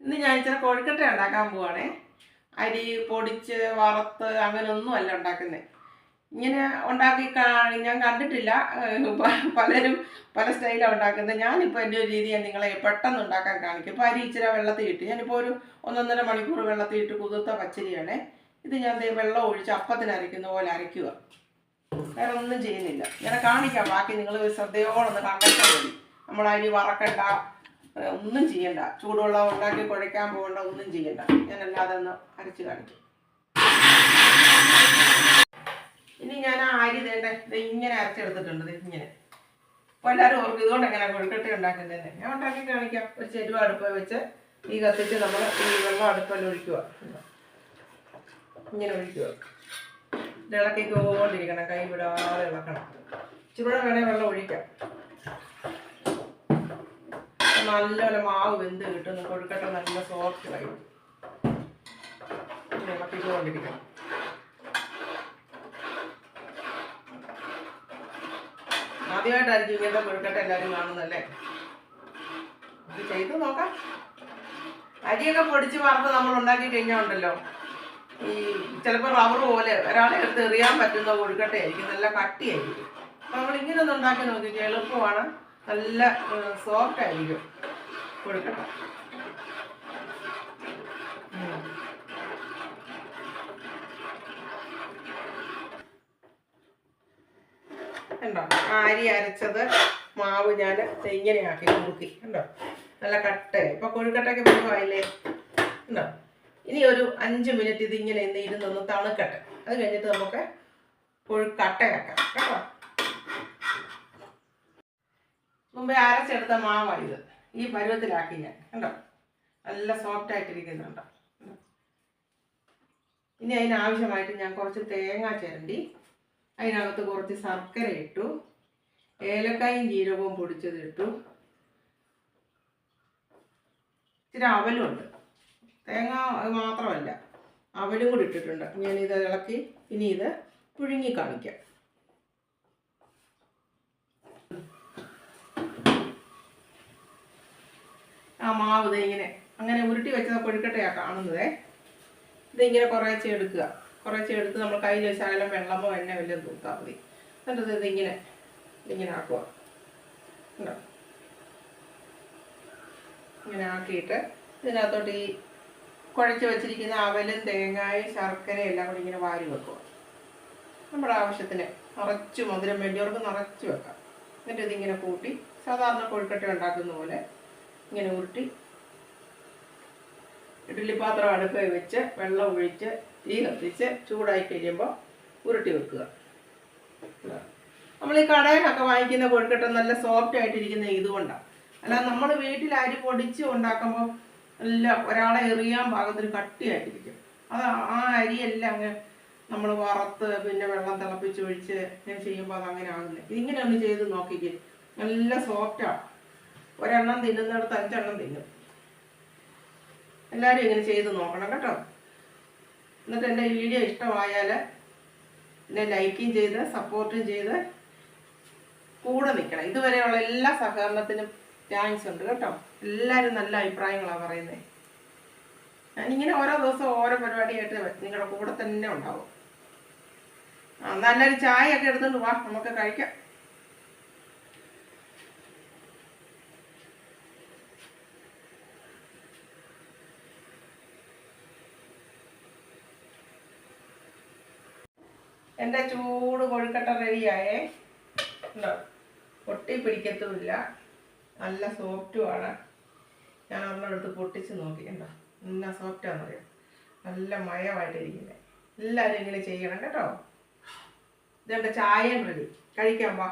ഇന്ന് ഞാൻ ഇച്ചിരി കോഴിക്കട്ട ഉണ്ടാക്കാൻ പോവാണേ. അരി പൊടിച്ച് വറുത്ത് അങ്ങനെയൊന്നും അല്ല ഉണ്ടാക്കുന്നത് ഇങ്ങനെ ഉണ്ടാക്കി ഞാൻ കണ്ടിട്ടില്ല. പലരും പല സ്റ്റൈലാണ് ഉണ്ടാക്കുന്നത്. ഞാനിപ്പോൾ എന്റെ ഒരു രീതി ഞാൻ നിങ്ങളെ പെട്ടെന്ന് ഉണ്ടാക്കാൻ കാണിക്കും. ഇപ്പോൾ അരി ഇച്ചിരി വെള്ളത്തിൽ ഇട്ട് ഞാനിപ്പോൾ ഒരു ഒന്നൊന്നര മണിക്കൂർ വെള്ളത്തിൽ ഇട്ട് കുതിർത്ത പച്ചരിയാണ്. ഇത് ഞാൻ വെള്ളം ഒഴിച്ച് അപ്പത്തിന് അരയ്ക്കുന്ന പോലെ അരയ്ക്കുക. വേറെ ഒന്നും ചെയ്യുന്നില്ല. ഞാൻ കാണിക്കാം. ബാക്കി നിങ്ങൾ ശ്രദ്ധയോടെ ഒന്ന് കണ്ടെത്താൻ മതി നമ്മൾ അരി വറക്കണ്ട. ഒന്നും ചെയ്യണ്ട. ചൂടുവെള്ളം ഉണ്ടാക്കി കുഴയ്ക്കാൻ പോകണ്ട ഒന്നും ചെയ്യണ്ട. ഞാൻ അല്ലാതെ ഒന്ന് അരച്ച് കാണിക്കും. ഇനി ഞാൻ ആ അരി തേണ്ട ഇങ്ങനെ അരച്ചെടുത്തിട്ടുണ്ട്. ഇങ്ങനെ. അപ്പോൾ എല്ലാവരും ഓർക്കും ഇതുകൊണ്ട് എങ്ങനെ കൊഴുക്കട്ട ഉണ്ടാക്കുന്നത് ഞാൻ ഉണ്ടാക്കി കാണിക്കാം. ഒരു ചെരുവ അടുപ്പ് വെച്ച് ഈ കത്തിച്ച് നമ്മൾ ഈ വെള്ളം അടുപ്പിൽ ഒഴിക്കുക. ഇങ്ങനെ ഒഴിക്കുക. ഇളക്കിക്കൊണ്ടിരിക്കണം. കൈ വിടാതെ ഇളക്കണം. ഇച്ചിരൂടെ വേണേൽ വെള്ളം ഒഴിക്കാം. നല്ലപോലെ മാവ് വെന്ത് കിട്ടും. കൊഴുക്കട്ട നല്ല സോഫ്റ്റ് ആയി. ഇങ്ങനെ ഇളക്കിക്കൊണ്ടിരിക്കണം ആദ്യമായിട്ടായിരിക്കും ഇങ്ങനത്തെ കൊഴുക്കട്ട എല്ലാവരും കാണുന്നല്ലേ ഇത് ചെയ്ത് നോക്കാം. അരിയൊക്കെ പൊടിച്ച് വറുത്ത് നമ്മൾ ഉണ്ടാക്കി കഴിഞ്ഞാൽ ഉണ്ടല്ലോ. ഈ ചിലപ്പോൾ റബ്ബർ പോലെ ഒരാളെ എടുത്ത് എറിയാൻ പറ്റുന്ന കൊഴുക്കട്ടയായിരിക്കും നല്ല കട്ടിയായിരിക്കും. അപ്പോൾ നമ്മൾ ഇങ്ങനെ ഒന്ന് ഉണ്ടാക്കി നോക്കി എളുപ്പമാണ്. നല്ല സോഫ്റ്റ് ആയിരിക്കും. കൊടുക്കട്ടെ. കണ്ടോ? ആ അരി അരച്ചത് മാവ് ഞാൻ ഇങ്ങനെയാക്കി കുറുക്കി. കണ്ടോ? നല്ല കട്ടയായി ഇപ്പൊ കൊഴുക്കട്ടയ്ക്ക് പരുവായില്ലേ കണ്ടോ? ഇനി ഒരു അഞ്ച് മിനിറ്റ് ഇത് ഇങ്ങനെ ഇരുന്നൊന്ന് തണുക്കട്ടെ. അത് കഴിഞ്ഞിട്ട് നമുക്ക് കൊഴുക്കട്ടയാക്കാം. കേട്ടോ മുമ്പേ അരച്ചെടുത്ത മാവാണ് ഇത് ഈ പരുവത്തിലാക്കി ഞാൻ. കണ്ടോ? നല്ല സോഫ്റ്റ് ആയിട്ടിരിക്കുന്നുണ്ടോ? ഇനി അതിനാവശ്യമായിട്ട് ഞാൻ കുറച്ച് തേങ്ങ ചിരണ്ടി അതിനകത്ത് കുറച്ച് ശർക്കര ഇട്ടു. ഏലക്കായും ജീരകവും പൊടിച്ചത് ഇട്ടു. ഇച്ചിരി അവലുണ്ട്. തേങ്ങ മാത്രമല്ല. അവലും കൂടി ഇട്ടിട്ടുണ്ട്. ഞാനിത് ഇളക്കി ഇനി ഇത് പുഴുങ്ങി കാണിക്കാം. മാവ് ദേ ഇങ്ങനെ അങ്ങനെ ഉരുട്ടി വെച്ചത് കൊഴുക്കട്ടയാ കാണുന്നത്. ഇതിങ്ങനെ കുറേശ്ശെ എടുക്കുക. കുറേശ്ശെ എടുത്ത് നമ്മൾ കയ്യിൽ വെച്ചാലും വെള്ളമോ എണ്ണ വല്ലതും തൂത്താൽ മതി. എന്നിട്ട് ഇത് ഇതിങ്ങനെ ഇങ്ങനെ ആക്കുക. ഇങ്ങനെ ആക്കിയിട്ട് ഇതിനകത്തോട്ട് ഈ കുഴച്ച് വെച്ചിരിക്കുന്ന അവലും തേങ്ങായും ശർക്കരയും എല്ലാം കൂടി ഇങ്ങനെ വാരി വെക്കുക. നമ്മുടെ ആവശ്യത്തിന് നിറച്ച് മധുരം വേണ്ടിയവർക്ക് നിറച്ച് വെക്കാം. എന്നിട്ട് ഇതിങ്ങനെ കൂട്ടി സാധാരണ കൊഴുക്കട്ട ഉണ്ടാക്കുന്ന പോലെ ഇങ്ങനെ ഉരുട്ടി. ഇഡ്ഡലി പാത്രം അടുപ്പിൽ വെച്ച് വെള്ളം ഒഴിച്ച് തീ കത്തിച്ച് ചൂടായി കഴിയുമ്പോൾ ഉരുട്ടി വെക്കുക. നമ്മൾ ഈ കടയിലൊക്കെ വാങ്ങിക്കുന്ന കൊഴുക്കട്ട നല്ല സോഫ്റ്റ് ആയിട്ടിരിക്കുന്ന ഇതുകൊണ്ടാണ് അല്ല നമ്മൾ വീട്ടിൽ അരി പൊടിച്ച് ഉണ്ടാക്കുമ്പോൾ നല്ല ഒരാളെ എറിയാൻ പാകത്തിന് കട്ടിയായിട്ടിരിക്കും. അത് ആ അരിയെല്ലാം അങ്ങ് നമ്മൾ വറുത്ത് പിന്നെ വെള്ളം തിളപ്പിച്ച് ഒഴിച്ച് ചെയ്യുമ്പോൾ അത് അങ്ങനെ ആകുന്നില്ല ഇതിങ്ങനെ ഒന്ന് ചെയ്ത് നോക്കിക്കേ. നല്ല സോഫ്റ്റാണ് ഒരെണ്ണം തിന്നുന്നിടത്ത് അഞ്ചെണ്ണം തിന്നും. എല്ലാവരും ഇങ്ങനെ ചെയ്ത് നോക്കണം കേട്ടോ. എന്നിട്ട് എന്റെ വീഡിയോ ഇഷ്ടമായാൽ എന്നെ ലൈക്കും ചെയ്ത് സപ്പോർട്ടും ചെയ്ത് കൂടെ നിൽക്കണം. ഇതുവരെയുള്ള എല്ലാ സഹകരണത്തിനും താങ്ക്സ് ഉണ്ട് കേട്ടോ. എല്ലാവരും നല്ല അഭിപ്രായങ്ങളാണ് പറയുന്നത്. ഞാനിങ്ങനെ ഓരോ ദിവസവും ഓരോ പരിപാടിയായിട്ട് നിങ്ങളുടെ കൂടെ തന്നെ ഉണ്ടാവും. നല്ലൊരു ചായ ഒക്കെ എടുത്തുകൊണ്ട് വാ നമുക്ക് കഴിക്കാം. എന്റെ ചൂട് കൊഴുക്കട്ട റെഡിയായേ. ഉണ്ടോ? പൊട്ടി പിടിക്കത്തുമില്ല. നല്ല സോഫ്റ്റുമാണ് ഞാൻ ഒന്നെടുത്ത് പൊട്ടിച്ച് നോക്കി. ഉണ്ടോ നല്ല സോഫ്റ്റാണെന്നറിയാം നല്ല മയമായിട്ടിരിക്കുന്നത് എല്ലാവരും ഇങ്ങനെ ചെയ്യണം കേട്ടോ. ഇതെന്റെ ചായയും റെഡി. കഴിക്കാൻ വാ.